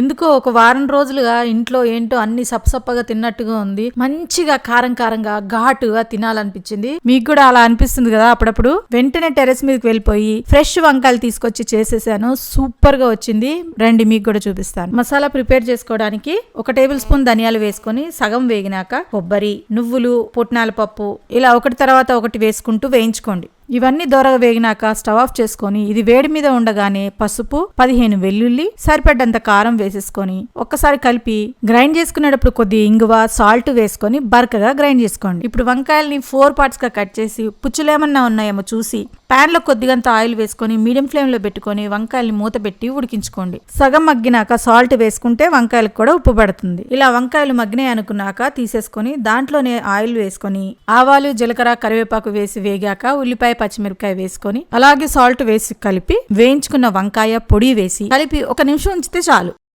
ఎందుకో ఒక వారం రోజులుగా ఇంట్లో ఏంటో అన్ని సప్పసప్పగా తిన్నట్టుగా ఉంది. మంచిగా కారం కారంగా ఘాటుగా తినాలనిపించింది. మీకు కూడా అలా అనిపిస్తుంది కదా అప్పుడప్పుడు? వెంటనే టెరెస్ మీదకి వెళ్ళిపోయి ఫ్రెష్ వంకాయలు తీసుకొచ్చి చేసేసాను. సూపర్గా వచ్చింది. రండి మీకు కూడా చూపిస్తాను. మసాలా ప్రిపేర్ చేసుకోవడానికి ఒక టేబుల్ స్పూన్ ధనియాలు వేసుకొని సగం వేగినాక కొబ్బరి నువ్వులు పుట్నాల పప్పు ఇలా ఒకటి తర్వాత ఒకటి వేసుకుంటూ వేయించుకోండి. ఇవన్నీ దొరగా వేగినాక స్టవ్ ఆఫ్ చేసుకొని ఇది వేడి మీద ఉండగానే పసుపు పదిహేను వెల్లుల్లి సరిపడ్డంత కారం వేసేసుకొని ఒక్కసారి కలిపి గ్రైండ్ చేసుకునేటప్పుడు కొద్ది ఇంగువ సాల్ట్ వేసుకొని బరకగా గ్రైండ్ చేసుకోండి. ఇప్పుడు వంకాయల్ని ఫోర్ పార్ట్స్గా కట్ చేసి పుచ్చులేమన్నా ఉన్నాయేమో చూసి ప్యాన్లో కొద్దిగంత ఆయిల్ వేసుకొని మీడియం ఫ్లేమ్లో పెట్టుకొని వంకాయల్ని మూత పెట్టి ఉడికించుకోండి. సగం మగ్గినాక సాల్ట్ వేసుకుంటే వంకాయలకు కూడా ఉప్పు పడుతుంది. ఇలా వంకాయలు మగ్గినాయి అనుకున్నాక తీసేసుకొని దాంట్లోనే ఆయిల్ వేసుకొని ఆవాలు జీలకర్ర కరివేపాకు వేసి వేగాక ఉల్లిపాయ పచ్చిమిరపకాయ వేసుకొని అలాగే సాల్ట్ వేసి కలిపి వేయించుకున్న వంకాయ పొడి వేసి కలిపి ఒక నిమిషం ఉంచితే చాలు.